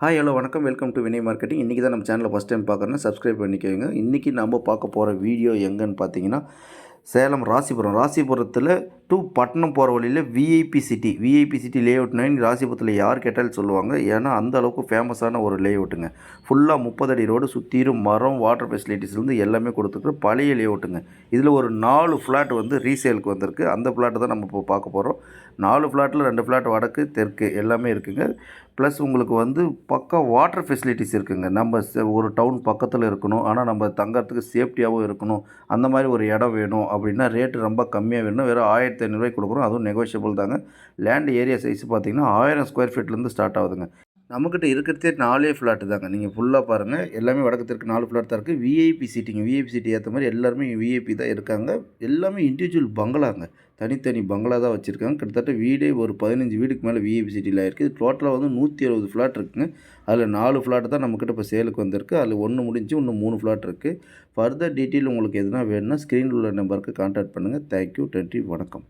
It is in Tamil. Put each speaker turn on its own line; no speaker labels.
ஹாய் ஹலோ வணக்கம். வெல்கம் டு வினய் மார்க்கெட்டிங் இன்றைக்கி தான் நம்ம சேனலை ஃபஸ்ட் டைம் பார்க்குறேன்னா சப்ஸ்கிரைப் பண்ணிக்கோங்க. இன்றைக்கி நம்ம பார்க்க போகிற வீடியோ எங்கன்னு பார்த்தீங்கன்னா சேலம் ராசிபுரம். ராசிபுரத்தில் டு பட்டணம் போகிற வழியில் விஐபி சிட்டி விஐபி சிட்டி லே நைன் ராசிபுரத்தில் யார் கேட்டாலும் சொல்லுவாங்க. ஏன்னா அந்த அளவுக்கு ஃபேமஸான ஒரு லேஅவுட்டுங்க ஃபுல்லாக முப்பது அடி ரோடு சுற்றிலும் மரம் வாட்டர் ஃபெசிலிட்டிஸ்லேருந்து எல்லாமே கொடுத்துருக்குற பழைய லேஅவுட்டுங்க இதில் ஒரு நாலு ஃப்ளாட் வந்து ரீசேலுக்கு வந்திருக்கு. அந்த ஃப்ளாட்டு தான் நம்ம இப்போ பார்க்க போகிறோம் நாலு ஃப்ளாட்டில் ரெண்டு ஃப்ளாட் வடக்கு தெற்கு எல்லாமே இருக்குங்க. ப்ளஸ் உங்களுக்கு வந்து பக்கம் வாட்டர் ஃபெசிலிட்டிஸ் இருக்குங்க. நம்ம ஒரு டவுன் பக்கத்தில் இருக்கணும். ஆனால் நம்ம தங்கறதுக்கு சேஃப்டியாகவும் இருக்கணும். அந்த மாதிரி ஒரு இடம் வேணும். அப்படின்னா ரேட்டு ரொம்ப கம்மியாக வேணும் வெறும் ஆயிரத்தி ஐநூறுரூவாய்க்கு கொடுக்குறோம். அதுவும் நெகோஷியபிள் தாங்க. லேண்ட் ஏரியா சைஸ் பார்த்திங்கன்னா ஆயிரம் ஸ்கொயர் ஃபீட்லேருந்து ஸ்டார்ட் ஆகுதுங்க. நம்மக்கிட்ட இருக்கிறதே நாலே ஃப்ளாட்டு தாங்க. நீங்கள் ஃபுல்லாக பாருங்கள் எல்லாமே வடக்கு தெற்கு நாலு ஃப்ளாட் தான் இருக்குது விஐபி சீட்டிங்க விஐபி சீட்டி ஏற்ற மாதிரி எல்லாருமே விஐபி தான் இருக்காங்க. எல்லாமே இண்டிவிஜுவல் பங்களாங்க. தனித்தனி பங்களா தான் வச்சுருக்காங்க. கிட்டத்தட்ட வீடே ஒரு பதினஞ்சு வீடுக்கு மேலே விஐபி சிட்டியில் இருக்குது டோட்டலாக வந்து நூற்றி அறுபது ஃப்ளாட் இருக்குங்க. அதில் நாலு ஃப்ளாட் தான் நம்மக்கிட்ட இப்போ சேலுக்கு வந்திருக்கு. அதில் ஒன்று முடிஞ்சு இன்னும் மூணு ஃப்ளாட் இருக்குது ஃபர்தர் டீட்டெயில் உங்களுக்கு எதுனா வேணும்னா ஸ்க்ரீனில் உள்ள நம்பருக்கு கான்டாக்ட் பண்ணுங்கள் தேங்க்யூ நன்றி. வணக்கம்.